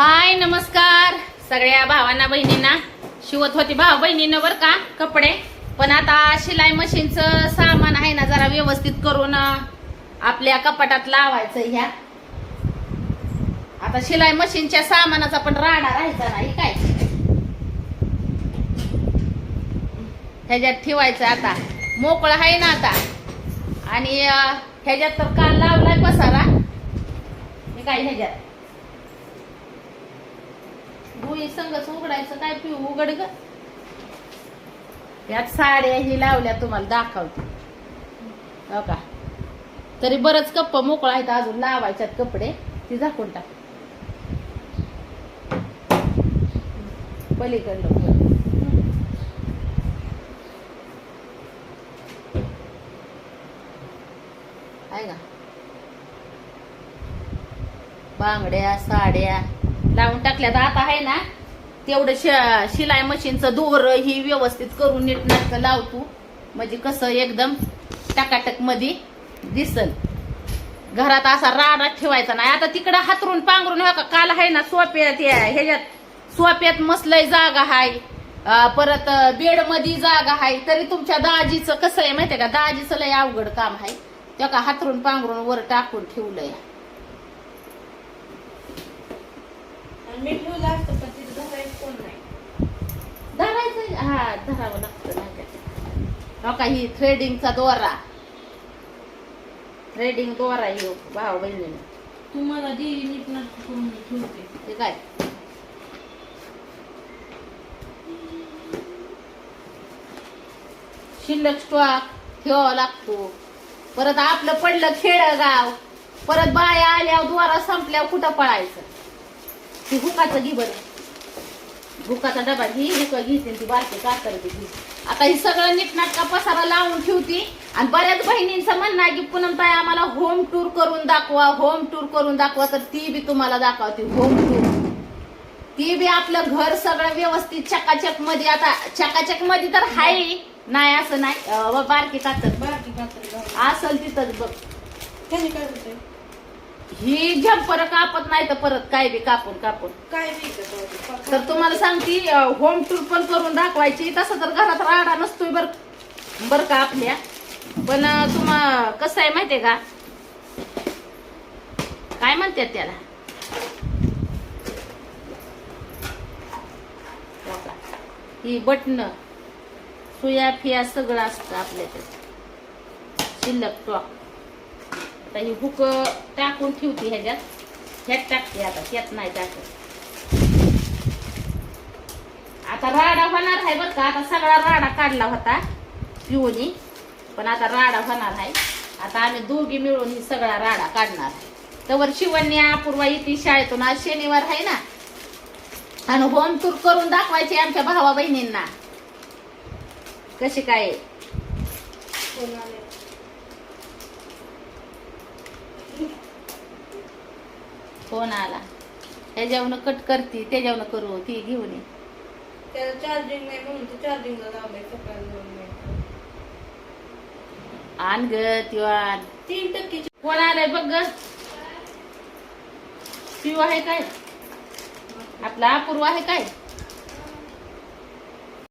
हाय नमस्कार. सगळ्या भावांना बहिणींना. शिवत होती भाऊ बहिणीनं बर का कपडे. पण आता शिलाई मशीनचं सामान आहे ना जरा व्यवस्थित करून आपल्या कपाटात लावायचं ह्या. आता शिलाई मशीनच्या सामानाचा पण राडा राहायचा नाही काय? ह्याच्यात ठेवायचं आता. मोकळं आहे ना आता. आणि ह्याच्यात तर काल लावलाय पसारा. हे काय ह्याच्यात? भुई संगच उघडायचं काय पिऊ उघड ग? यात साड्या ही लावल्या तुम्हाला दाखवते. हो का? तरी बरंच कप्प मोकळा आहेत अजून लावायच्यात कपडे. ती झाकून टाक. पलीकडलं आहे का? बांगड्या साड्या. लावून टाकल्या तर आता आहे ना तेवढं शि शिलाई मशीनचं दोर ही व्यवस्थित करून नीट नाटकं लावतो म्हणजे कसं एकदम टाकाटकमध्ये दिसल. घरात असा राडा ठेवायचा नाही. आता तिकडं हातरून पांघरून का काल आहे ना सोप्यात या- ह्याच्यात सोप्यात मसलय जागा आहे परत बेडमध्ये जागा आहे तरी तुमच्या दाजीचं कसं आहे माहितीये का? दाजीचं लय अवघड काम आहे त्या का हातरून पांघरून वर टाकून ठेवलंय आणि मी ठेवलं असतं पण तिथं धरायचं कोण नाही. धरायचं हा धरावं लागतं का हो का ही थ्रेडिंगचा दोरा. थ्रेडिंग दोरा ही भाऊ बहिणीने. तू मला दे नीट नाटक करून ठेवते. ते काय? शिल्लक स्टॉक ठेवावा लागतो. परत आपलं पडलं खेडगाव परत बाया आल्यावर द्वारा संपल्यावर कुठं पळायचं? ती हुकाचं घे बरं हुकाचा डबा घे हुक घेते ती बारकी कातर घे. आता ही सगळं नीटनाटका पसारा लावून ठेवती आणि बऱ्याच बहिणींचं म्हणणं आहे की पूनम ताई आम्हाला होम टूर करून दाखवा होम टूर करून दाखवा. तर ती बी तुम्हाला दाखवते होम टूर ती बी आपलं घर सगळं व्यवस्थित चकाचकमध्ये आता चकाचकमध्ये तर हाय. नाही असं नाही. बारकी कातर बारकी घाल. असल तिथंच बघ. काय ही झंपर कापत नाही तर परत काय बी कापून कापून. काय तर तुम्हाला सांगते होम टूर पण करून दाखवायची. तसं तर घरात राडा नसतोय बर. बर का आपल्या? पण तुम्हा कसं आहे माहितीये का? काय म्हणतात त्याला? हो बटन सुया फिया सगळं असतं आपल्याकडे शिल्लक टॉक आता ही हुक टाकून ठेवते ह्याच्यात. ह्यात टाकते आता त्यात नाही टाकत. आता राडा होणार आहे बरं का आता सगळा राडा काढला होता पिऊनी पण आता राडा होणार आहे. आता आम्ही दोघी मिळून ही सगळा राडा काढणार. तवर शिवण्या अपूर्वा येते शाळेतून आज शनिवार आहे ना. आणि होम टूर करून दाखवायची आमच्या भावा बहिणींना. कशी काय आहे. कोण आले फोन आला. ह्याच्यावनं कट करते त्याच्यावनं करू ती घेऊन ये. त्याला चार्जिंग नाही म्हणून ते चार्जिंगला लावलंय सकाळी दोन मिनिटं. आण ग तिवान तीन टक्के कोण आलाय बघ ग. शिव आहे काय? आपला अपूर्व आहे काय?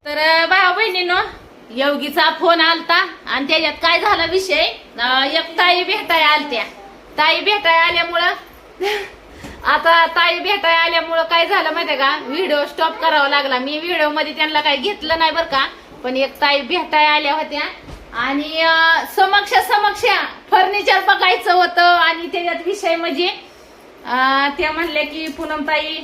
तर भाऊ बहिणीनो योगीचा फोन आलता आणि त्याच्यात काय झाला विषय? अं, एक ताई भेटाय आलत्या. ताई भेटाय आल्यामुळं आता ताई भेटाय आल्यामुळं काय झालं माहितीये का? व्हिडिओ स्टॉप करावा लागला. मी व्हिडिओमध्ये त्यांना काही घेतलं नाही बरं का. पण एक ताई भेटाय आल्या होत्या. आणि समक्ष समक्ष फर्निचर बघायचं होतं. आणि त्याच्यात विषय म्हणजे ते त्या म्हणले की पूनम ताई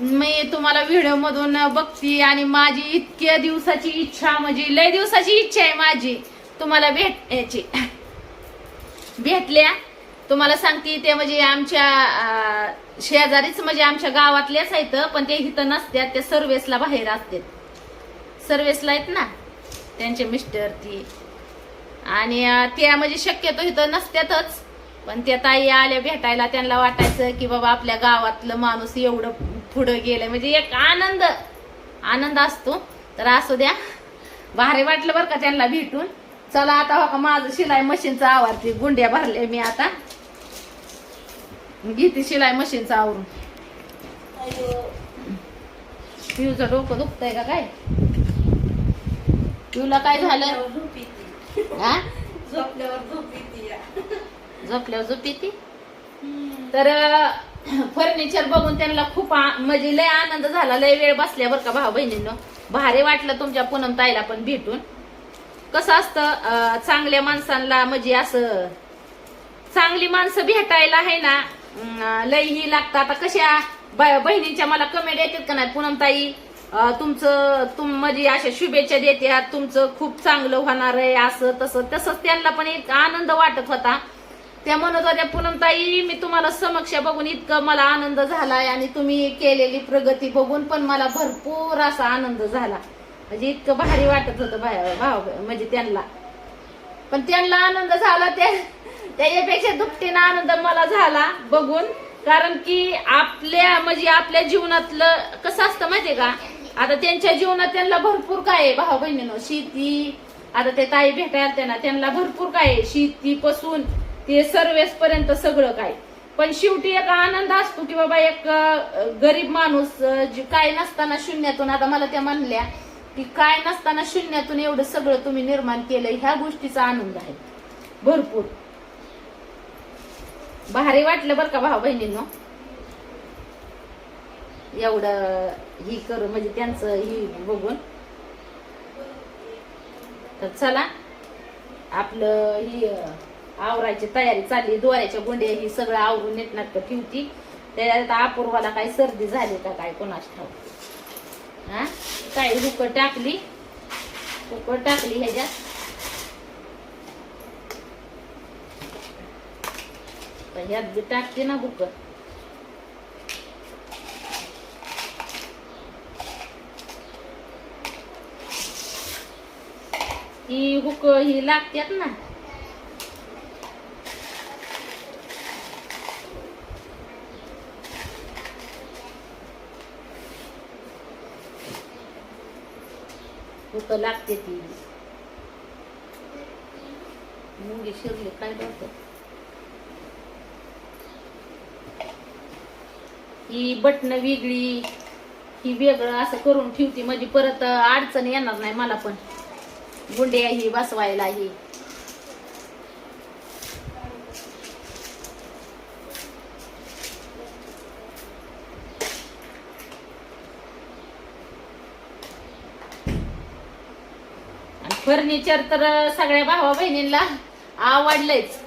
मी तुम्हाला व्हिडिओ मधून बघते आणि माझी इतक्या दिवसाची इच्छा म्हणजे लय दिवसाची इच्छा आहे माझी. तुम्हाला भेटायची भेटल्या. तुम्हाला सांगते ते म्हणजे आमच्या शेजारीच म्हणजे आमच्या गावातल्याच आहेत पण ते इथं नसतात ते सर्व्हिसला बाहेर असतात. सर्व्हिसला आहेत ना त्यांचे मिस्टर ती. आणि त्या म्हणजे शक्यतो इथं नसतातच पण त्या ताई आल्या भेटायला त्यांना वाटायचं की बाबा आपल्या गावातलं माणूस एवढं पुढं गेलं म्हणजे एक आनंद आनंद असतो. तर असू द्या भारी वाटलं बरं का त्यांना भेटून. चला आता हो का माझं शिलाई मशीनचा आवडते गुंड्या भरले मी आता. घेते शिलाई मशीनचा आवरून. अयो. पिऊचं डोकं दुखतंय का काय? पिऊला काय झालं? झोपल्यावर झोपी हा झोपल्यावर झोप येते तर फर्निचर बघून त्यांना खूप म्हणजे लय आनंद झाला लय वेळ बसल्या बरं का भाऊ बहिणींनो. भारी वाटलं तुमच्या पूनम ताईला पण भेटून. कसं असतं चांगल्या माणसांना म्हणजे असं चांगली माणसं भेटायला आहे ना लय ही लागतं. आता कशा ब- बहिणींच्या मला कमेंट येतात का नाही पूनम ताई तुमचं तुम म्हणजे अशा शुभेच्छा देतात तुमचं खूप चांगलं होणार आहे असं तसं. तसंच त्यांना पण एक आनंद वाटत होता. त्या म्हणत होत्या पूनमताई मी तुम्हाला समक्ष बघून इतकं मला आनंद झालाय आणि तुम्ही केलेली प्रगती बघून पण मला भरपूर असा आनंद झाला. म्हणजे इतकं भारी वाटत होतं भा- भाव म्हणजे त्यांना. पण त्यांना आनंद झाला त्या त्याच्यापेक्षा दुपटीनं आनंद मला झाला बघून. कारण की आपल्या म्हणजे आपल्या जीवनातलं कसं असतं माहितीये का? आता त्यांच्या जीवनात त्यांना भरपूर काय आहे. भाऊ बहिणीनं शेती आता ते ताई भेटायला त्यांना त्यांना भरपूर काय आहे. शेतीपासून ते सर्वेस पर्यंत सगळं काय. पण शेवटी एक आनंद असतो की बाबा एक गरीब माणूस जी काय नसताना शून्यातून आता मला त्या म्हणल्या की काय नसताना शून्यातून एवढं सगळं तुम्ही निर्माण केलं ह्या गोष्टीचा आनंद आहे. भरपूर. भारी वाटलं बरं का भाऊ बहिणींनो. एवढं ही करू म्हणजे त्यांचं ही बघून. तर चला आपलं ही आवरायची तयारी चालली दोऱ्याच्या गोंड्या ही सगळं आवरून नीटनाटक ठेवती. त्याच्यात अपूर्वाला काय सर्दी झाली का काय कोणाच ठाऊ हा? काय हुकं टाकली. हुकं टाकली ह्याच्यात. आता ह्यात बी टाकते ना हुकं ही हुक ही लागतात ना. हुक लागते ती. मुंगी शिरली काय करतो ही बटन वेगळी ही वेगळं असं करून ठेवते. म्हणजे परत अडचण येणार नाही मला पण. गुंड्या ही बसवायला ही फर्निचर तर सगळ्या भावा बहिणींना आवडलंच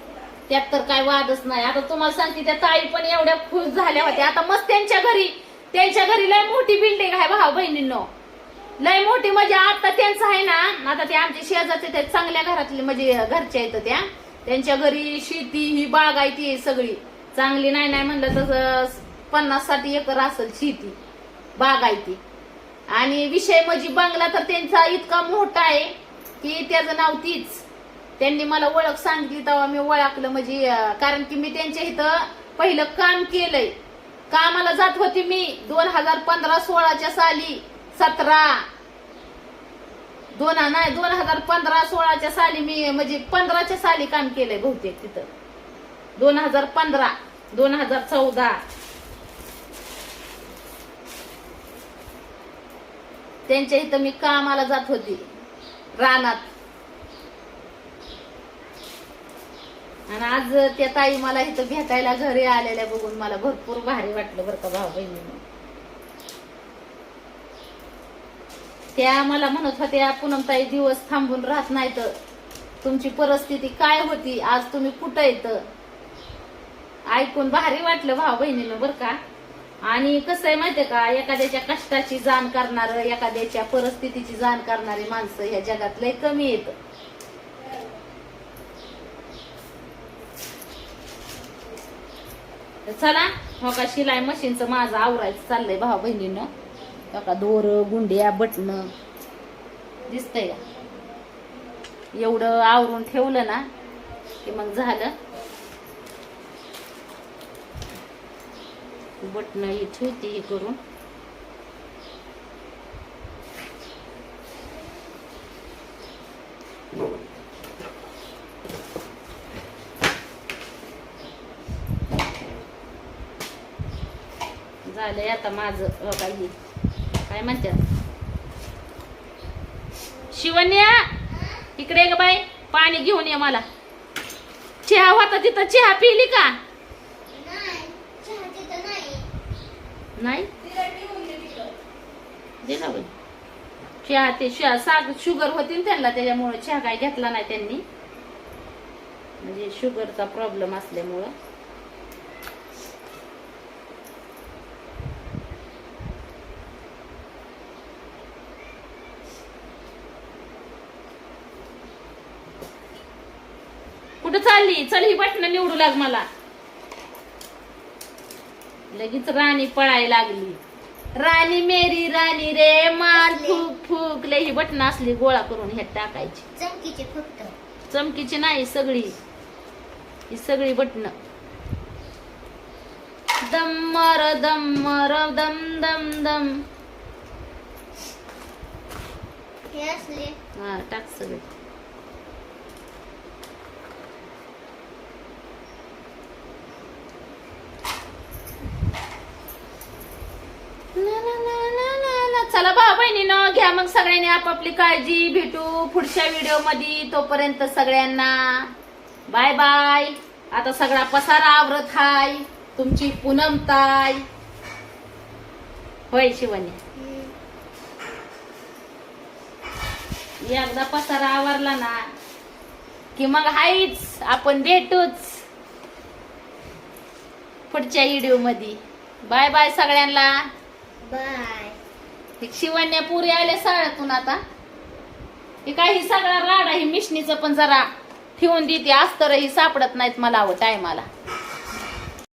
त्यात तर काय वादच नाही. आता तुम्हाला सांगते त्या ताई पण एवढ्या खुश झाल्या होत्या. आता मस्त त्यांच्या घरी त्यांच्या घरी लय मोठी बिल्डिंग आहे भाऊ बहिणींनो. लय मोठी म्हणजे आता त्यांचं आहे ना आता ते आमचे शेजारचे ते चांगल्या घरातले म्हणजे घरच्या आहेत त्या. त्यांच्या घरी शेती ही बाग आहे ती सगळी. चांगली नाही नाही म्हणलं तसं पन्नास साठ एकर असेल शेती बाग आहे ती. आणि विषय म्हणजे बंगला तर त्यांचा इतका मोठा आहे की त्याचं नाव तीच. त्यांनी मला ओळख सांगितली तेव्हा मी ओळखलं. म्हणजे कारण की मी त्यांच्या इथं पहिलं काम केलंय. कामाला जात होती मी दोन हजार पंधरा सोळाच्या साली सतरा. दोन नाही दोन हजार पंधरा सोळाच्या साली मी म्हणजे पंधराच्या साली काम केलंय बहुतेक तिथं. दोन हजार पंधरा दोन हजार चौदा. त्यांच्या इथं मी कामाला जात होती. रानात. आणि आज त्या ताई मला इथं भेटायला घरी आलेल्या बघून मला भरपूर भारी वाटलं बरं का भाऊ बहिणीनं त्या मला म्हणत होत्या पूनम ताई दिवस थांबून राहत नाही तर तुमची परिस्थिती काय होती? आज तुम्ही कुठं येत? ऐकून भारी वाटलं भाऊ बहिणीनं बरं का. आणि कसं आहे माहितीये का एखाद्याच्या कष्टाची जाण करणार एखाद्याच्या परिस्थितीची जाण करणारी माणसं ह्या जगात लय कमी येत चला हो का शिलाई मशीनचं माझं आवरायचं चाललंय भावा बहिणीनं. हो का दोर गुंड्या बटन दिसतंय का? एवढं आवरून ठेवलं ना की मग झालं. बटन ही ठेवते हे करून झालंय आता माझं अ, काय म्हणतात शिवन्या इकडे ग बाई पाणी घेऊन ये मला. चहा होता तिथं चहा पिली का? नाही तिला ठेवून दे तिकडं. दे ना बाई. चहा ते साग शुगर होती ना त्यांना त्याच्यामुळे चहा काय घेतला नाही त्यांनी. म्हणजे शुगरचा प्रॉब्लेम असल्यामुळं. कुठं चालली? चल ही बटणं निवडू लाग मला. लगेच राणी पळायला लागली. राणी मेरी राणी रे मान फुक फुक. लय ही बटणं असली गोळा करून ह्यात टाकायची. चमकीचे फक्त. चमकीची नाही सगळी. ही सगळी बटणं. दम्मर दम्मर दम दम दम. हे असले. हा टाक सगळे. चला भाऊ बहिणीनं घ्या मग सगळ्यांनी आपापली काळजी भेटू पुढच्या व्हिडिओमध्ये तोपर्यंत सगळ्यांना बाय बाय आता सगळा पसारा आवरत हाय. तुमची पूनम ताय होय शिवण्या एकदा पसारा आवरला ना की मग हाईच आपण भेटूच. पुढच्या व्हिडिओमध्ये बाय बाय सगळ्यांना. बाय शिवण्या पुरी आले साळ्यातून आता. हे काय ही सगळा राडा ही मिशनीचं पण जरा ठेवून देते. असतर ही सापडत नाहीत मला टायमाला.